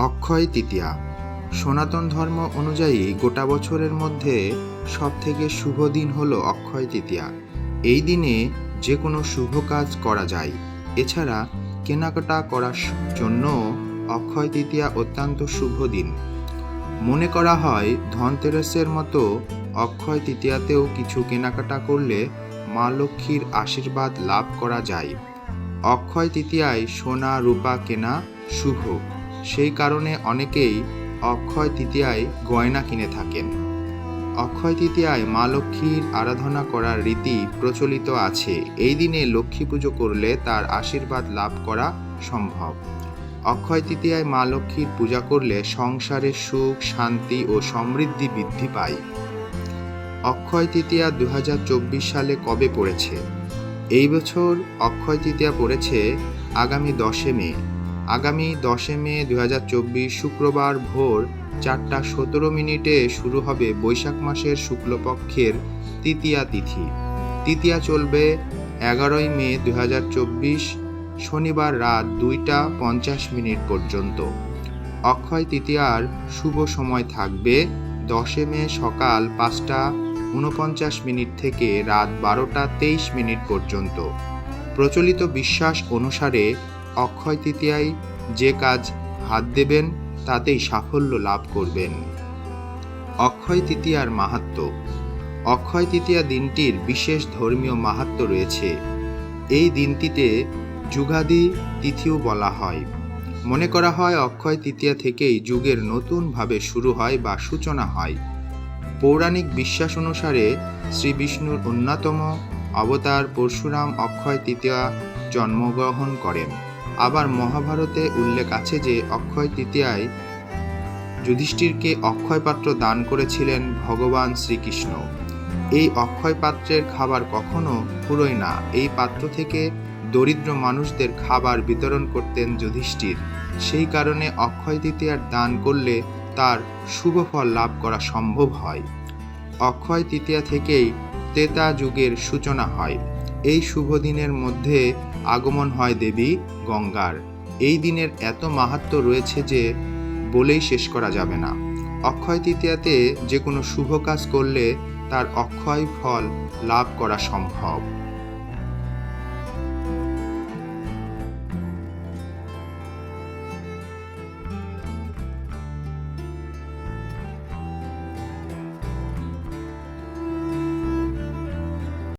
অক্ষয় তৃতীয়া। সনাতন ধর্ম অনুযায়ী গোটা বছরের মধ্যে সবথেকে শুভ দিন হলো অক্ষয় তৃতীয়া। এই দিনে যে কোনো শুভ কাজ করা যায়। এছাড়া কেনাকাটা করার জন্য অক্ষয় তৃতীয়া অত্যন্ত শুভ দিন। মনে করা হয় ধনতেরাসের মতো অক্ষয় তৃতীয়াতেও কিছু কেনাকাটা করলে মা লক্ষ্মীর আশীর্বাদ লাভ করা যায়। অক্ষয় তৃতীয়ায় সোনা, রূপা কেনা শুভ। সেই কারণে অনেকেই অক্ষয় তৃতীয়ায় গয়না কিনে থাকেন। অক্ষয় তৃতীয়ায় মা লক্ষ্মীর আরাধনা করার রীতি প্রচলিত আছে। এই দিনে লক্ষ্মী পুজো করলে তার আশীর্বাদ লাভ করা সম্ভব। অক্ষয় তৃতীয়ায় মা লক্ষ্মীর পূজা করলে সংসারে সুখ, শান্তি ও সমৃদ্ধি বৃদ্ধি পায়। অক্ষয় তৃতীয়া দু হাজার চব্বিশ সালে কবে পড়েছে? এই বছর অক্ষয় তৃতীয়া পড়েছে আগামী দশে মে। আগামী দশে মে দু হাজার চব্বিশ শুক্রবার ভোর চারটা সতেরো মিনিটে শুরু হবে বৈশাখ মাসের শুক্লপক্ষের তৃতীয়া তিথি। তৃতীয়া চলবে এগারোই মে দু হাজার চব্বিশ শনিবার রাত দুইটা পঞ্চাশ মিনিট পর্যন্ত। অক্ষয় তৃতীয়ার শুভ সময় থাকবে দশে মে সকাল পাঁচটা উনপঞ্চাশ মিনিট থেকে রাত বারোটা তেইশ মিনিট পর্যন্ত। প্রচলিত বিশ্বাস অনুসারে অক্ষয় তৃতীয়ায় যে কাজ হাত দেবেন, তাতেই সাফল্য লাভ করবেন। অক্ষয় তৃতীয়ার মাহাত্ম। অক্ষয় তৃতীয়া দিনটির বিশেষ ধর্মীয় মাহাত্ম রয়েছে। এই দিনটিতে যুগাদি তিথিও বলা হয়। মনে করা হয়, অক্ষয় তৃতীয়া থেকেই যুগের নতুনভাবে শুরু হয় বা সূচনা হয়। পৌরাণিক বিশ্বাস অনুসারে শ্রী বিষ্ণুর অন্যতম অবতার পরশুরাম অক্ষয় তৃতীয়া জন্মগ্রহণ করেন। আবার মহাভারতে উল্লেখ আছে যে অক্ষয় তৃতীয়ায় যুধিষ্ঠিরকে অক্ষয় পাত্র দান করেছিলেন ভগবান শ্রীকৃষ্ণ। এই অক্ষয় পাত্রের খাবার কখনো ফুরোয় না। এই পাত্র থেকে দরিদ্র মানুষদের খাবার বিতরণ করতেন যুধিষ্ঠির। সেই কারণে অক্ষয় তৃতীয়ার দান করলে তার শুভ ফল লাভ করা সম্ভব হয়। অক্ষয় তৃতীয়া থেকেই ত্রেতা যুগের সূচনা হয়। এই শুভ দিনের মধ্যে আগমন হয় দেবী গঙ্গার। এই দিনের এত মাহাত্ম রয়েছে যে বলেই শেষ করা যাবে না। অক্ষয় তৃতীয়াতে যে কোনো শুভ কাজ করলে তার অক্ষয় ফল লাভ করা সম্ভব।